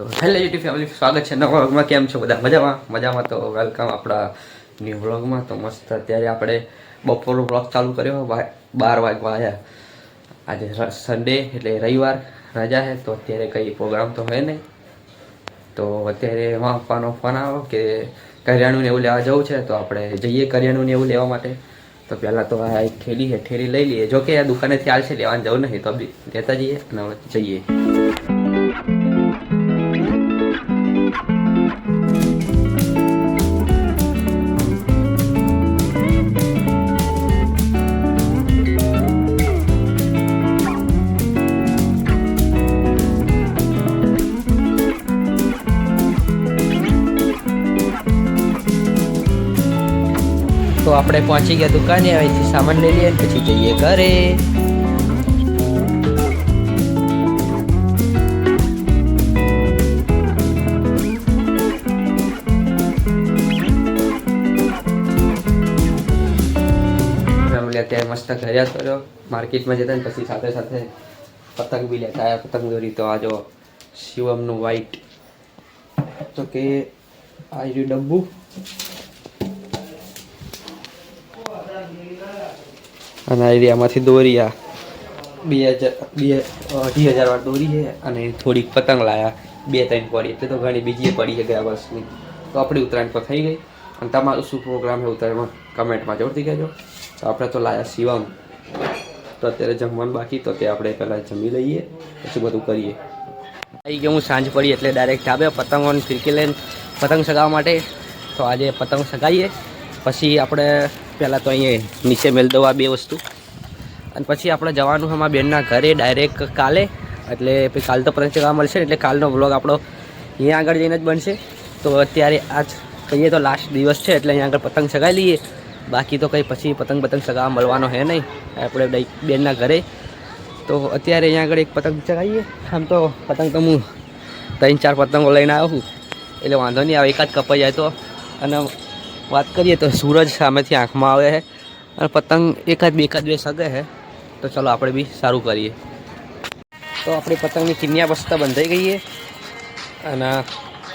તો hello YouTube family, સ્વાગત છે નવા વ્લોગમાં. કેમ છો બધા? મજામાં? મજામાં તો વેલકમ આપણા ન્યૂ વ્લોગમાં. તો મસ્ત અત્યારે આપણે બપોરનો વ્લોગ ચાલુ કર્યો. બાર વાગવા આવ્યા આજે સન્ડે એટલે રવિવાર રજા છે, તો અત્યારે કંઈ પ્રોગ્રામ તો હોય નહીં. તો અત્યારે એમાં પપ્પાનો ફોન આવ્યો કે કરિયાણું ને એવું લેવા જવું છે, તો આપણે જઈએ કરિયાણું ને એવું લેવા માટે. તો પહેલાં તો આ એક ઠેલી છે ઠેલી લઈ લઈએ. જો કે આ દુકાનેથી હાલ છે, લેવાનું જવું નહીં તો લેતા જઈએ અને જઈએ. તો આપણે પહોંચી ગયા દુકાને, અહીંથી સામાન લઈ લઈએ પછી જઈએ ઘરે. અત્યારે મસ્ત ઘરે કર્યો માર્કેટમાં જતા ને પછી સાથે સાથે પતંગ બી લેતા આવ્યા પતંગ દોરી તો આ જો, શિવમનું વ્હાઈટ તો કે આ રહ્યું ડબ્બુ. અને એરિયામાંથી આમાંથી બે હજાર બે અઢી હજાર વાર દોરી છે અને થોડીક પતંગ લાયા. બે, ત્રણ પડી. એટલે તો ઘણી બીજી પડી છે ગયા વર્ષની. તો આપણી ઉત્તરાયણ પર થઈ ગઈ. અને તમારું શું પ્રોગ્રામ છે ઉત્તરાયણમાં? કમેન્ટમાં જરૂરથી કહેજો. તો આપણે તો લાયા શિવમ. તો અત્યારે જમવાનું બાકી. તો તે આપણે પહેલાં જમી લઈએ, પછી બધું કરીએ. આવી ગયો હું સાંજ પડી એટલે ડાયરેક્ટ ધાબે પતંગોની ફિરકી લઈને પતંગ સગાવવા માટે. તો આજે પતંગ સગાવીએ. પછી આપણે પહેલાં તો અહીંયા નીચે મેળ દઉં બે વસ્તુ. અને પછી આપણે જવાનું અમારા બેનના ઘરે ડાયરેક્ટ કાલે. એટલે પછી કાલ તો ચગાવવા મળશે ને, એટલે કાલનો બ્લોગ આપણો અહીંયા આગળ જઈને જ બનશે. તો અત્યારે આજ કહીએ તો લાસ્ટ દિવસ છે, એટલે અહીંયા આગળ પતંગ ચગાવી લઈએ. બાકી તો કંઈ પછી પતંગ પતંગ ચગાવવા મળવાનો હે નહીં. આપણે બેનના ઘરે. તો અત્યારે અહીંયા આગળ એક પતંગ ચગાવીએ. આમ તો પતંગ તો હું ત્રણ ચાર પતંગો લઈને આવ્યો છું. એટલે વાંધો નહીં આવે, એકાદ કપાઈ જાય તો. અને વાત કરીએ તો સૂરજ સામેથી આંખમાં આવે છે અને પતંગ એકાદ બે એકાદ બે સગે છે. તો ચલો આપણે બી સારું કરીએ. તો આપણી પતંગની કિન્યા બસ્તા બંધાઈ ગઈ અને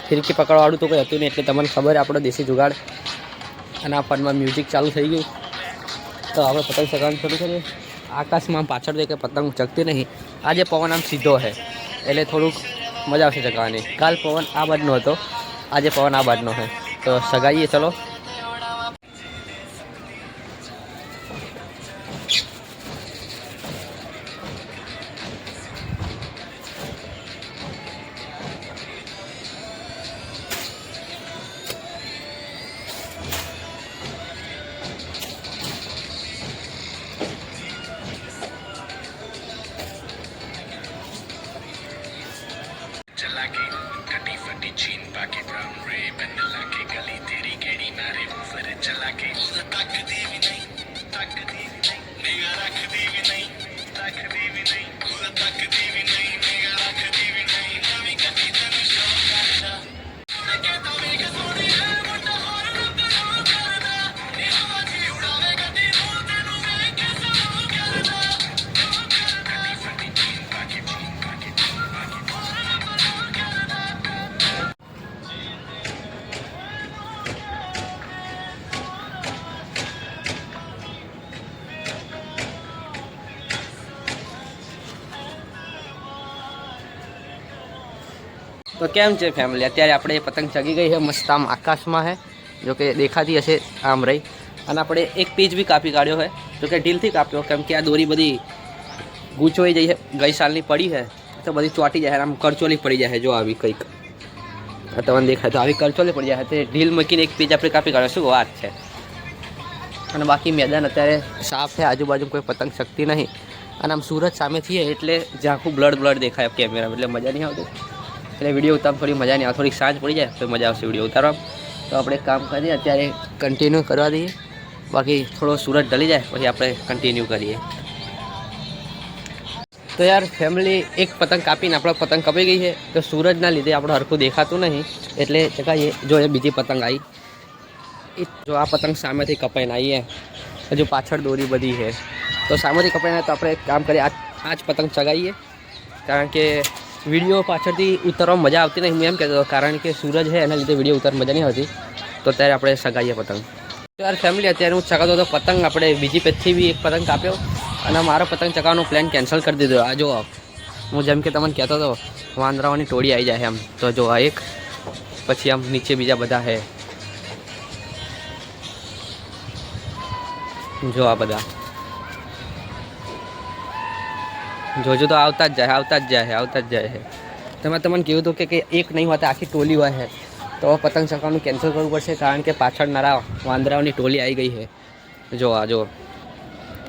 ફિરકી પકડવાળું તો કંઈ હતું નહીં, એટલે તમને ખબર આપણો દેશી જુગાડ. અને આ ફોનમાં મ્યુઝિક ચાલુ થઈ ગયું. તો આપણે પતંગ ચગાવવાનું શરૂ કરીએ. આકાશમાં પાછળ દેખે પતંગ ચગતી નહીં. આજે પવન આમ સીધો છે. એટલે થોડુંક મજા આવશે ચગાવવાની. કાલ પવન આ બાજનો હતો. આજે પવન આ બાજનો છે. તો સગાઈએ, ચલો. फटी चीन बाकी ब्राउन रे बनला के गली तेरी केड़ी मारे ऊपर चला के तक दी તો કેમ છે ફેમિલી અત્યારે આપણે પતંગ ચગી ગઈ છે, મસ્ત આમ આકાશમાં છે, જો કે દેખાતી હશે આમ રહી. અને આપણે એક પીચ બી કાપી કાઢ્યો છે જો કે ઢીલથી કાપ્યો, કેમ કે આ દોરી બધી ગૂંચવાઈ જઈ છે, ગઈ સાલની પડી છે, તો બધી ચોંટી જાય આમ કરચોલી પડી જાય જો આવી કંઈક. તમને દેખાય તો આવી કરચોલી પડી જાય તે ઢીલ મૂકીને એક પેજ આપણે કાપી કાઢ્યો, શું વાત છે? અને બાકી મેદાન અત્યારે સાફ છે, આજુબાજુ કોઈ પતંગ શકતી નહીં. અને આમ સુરત સામેથી છે, એટલે ઝાંખું બ્લડ બ્લડ દેખાય કેમેરા એટલે મજા નહીં આવતી. એટલે વીડિયો ઉતારવા થોડી મજા નહીં આવે, થોડીક સાંજ પડી જાય તો મજા આવશે વીડિયો ઉતારવા. તો આપણે કામ કરીએ અત્યારે કન્ટિન્યુ કરવા દઈએ. બાકી થોડો સુરત ઢલી જાય, પછી આપણે કન્ટિન્યુ કરીએ. તો યાર ફેમિલી એક પતંગ કાપીને આપણો પતંગ કપાઈ ગઈ છે. તો સૂરજના લીધે આપણું હરખું દેખાતું નહીં. એટલે ચકાઈએ, જો એ બીજી પતંગ આવી. એ જો આ પતંગ સામેથી કપાઈને આવીએ હજુ પાછળ દોરી બધી છે. તો સામેથી કપાઈને તો આપણે કામ કરીએ આ જ પતંગ ચગાવીએ. કારણ કે વીડિયો પાછળથી ઉતરવામાં મજા આવતી નહીં. હું એમ કહેતો કારણ કે સૂરજ છે, એના લીધે વીડિયો ઉતાર મજા નહીં આવતી. તો અત્યારે આપણે સગાઈએ પતંગ. યાર ફેમિલી અત્યારે હું ચગાવતો હતો પતંગ. આપણે બીજી પેજથી બી એક પતંગ કાપ્યો અને મારો પતંગ ચગાવવાનો પ્લાન કેન્સલ કરી દીધો. આ જો, હું જેમ કે તમને કહેતો હતો, વાંદરાઓની ટોળી આવી જાય એમ. તો જો આ એક, પછી આમ નીચે બીજા બધા છે. જો આ બધા. જોજો તો આવતા જ જાય, આવતા જ જાય, આવતા જ જાય છે તમે તમને કહ્યું હતું કે એક નહીં હોતા આખી ટોલી હોય છે તો પતંગ ચગાવવાનું કેન્સલ કરવું પડશે કારણ કે પાછળ નારા વાંદરાઓની ટોલી આવી ગઈ છે જો આ, જો.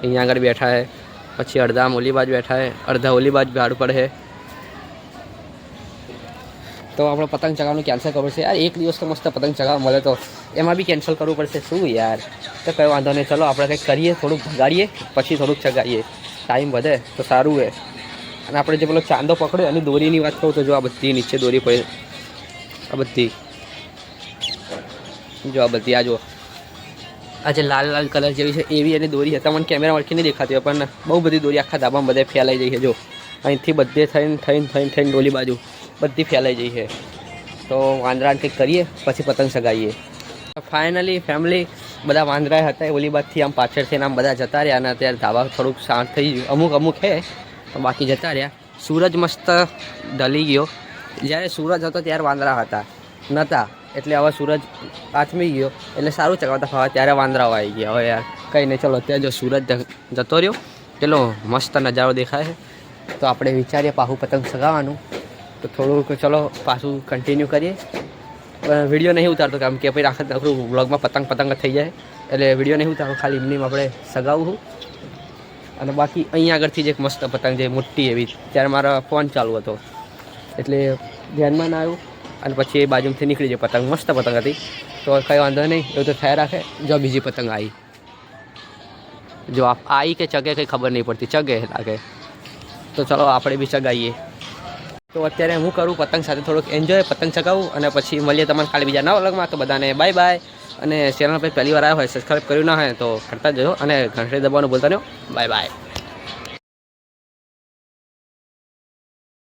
અહીંયા આગળ બેઠા છે પછી અડધા ઓલીબાજ ઓલી બાજુ બેઠા છે અડધા ઓલી બાજુ ભાડ પર છે તો આપણે પતંગ ચગાવવાનું કેન્સલ કરવું પડશે. યાર, એક દિવસ તો મસ્ત પતંગ ચગાવવા મળે તો. એમાં બી કેન્સલ કરવું પડશે. શું યાર? તો કંઈ વાંધો નહીં. ચલો, આપણે કંઈક કરીએ, થોડુંક ભગાડીએ, પછી થોડુંક ચગાવીએ. ટાઈમ વધે તો સારું રહે. અને આપણે જે પેલો ચાંદો પકડ્યો, એની દોરીની વાત કહું તો જો આ બધી નીચે દોરી પડી. આ બધી. જો આ બધી, આ જો આ જે લાલ લાલ કલર જેવી છે, એવી એની દોરી હતા. મને કેમેરા વળખી નહીં દેખાતી પણ બહુ બધી દોરી આખા ધાબામાં બધે ફેલાઈ જઈ છે જો અહીંથી બધે થઈને થઈને થઈને થઈને ડોલી બાજુ બધી ફેલાઈ જઈ છે. તો વાંદરાને કંઈક કરીએ, પછી પતંગ સગાવીએ ફાઇનલી ફેમિલી બધા વાંદરા હતા ઓલી બાદથી આમ પાછળથી આમ બધા જતા રહ્યા અને અત્યારે ધાબા થોડુંક શાંત થઈ ગયું. અમુક અમુક છે, પણ બાકી જતા રહ્યા. સૂરજ મસ્ત ઢલી ગયો. જ્યારે સૂરજ હતો ત્યારે વાંદરા હતા. નહોતા એટલે હવે સૂરજ આથમી ગયો. એટલે સારું ચગાવતા ફાવા ત્યારે વાંદરાઓ આવી ગયા. હવે યાર, કંઈ નહીં. ચલો, અત્યારે જો સૂરજ જતો રહ્યો પેલો મસ્ત નજારો દેખાય છે. તો આપણે વિચારીએ પાછું પતંગ સગાવવાનું. તો થોડુંક ચલો પાછું કન્ટિન્યુ કરીએ. વીડિયો નહીં ઉતારતો કેમ કે પછી આખા આખું વ્લોગમાં પતંગ પતંગ થઈ જાય. એટલે વીડિયો નહીં ઉતારતો ખાલી એમની આપણે સગાવું અને બાકી અહીંયા આગળથી જ એક મસ્ત પતંગ છે મોટી એવી, ત્યારે મારો ફોન ચાલુ હતો. એટલે ધ્યાનમાં ના આવ્યું. અને પછી એ બાજુમાંથી નીકળી જાય પતંગ. મસ્ત પતંગ હતી. તો કંઈ વાંધો નહીં, એવું તો થયા રાખે. જો બીજી પતંગ આવી. જો આ આવી કે ચગે, કંઈ ખબર નહીં પડતી. ચગે લાગે. તો ચલો, આપણે બી ચગાવીએ. તો અત્યારે હું કરું પતંગ સાથે થોડુંક એન્જોય પતંગ ચગાવું અને પછી મળીએ તમને કાલે બીજા નવા અલગમાં તો બધાને બાય બાય અને ચેનલ પર પહેલી વાર આવ્યો હોય સબસ્ક્રાઈબ કર્યું ના હોય તો કરતા જજો અને ઘંટડી દબાવવાનું બોલતા નહીં બાય બાય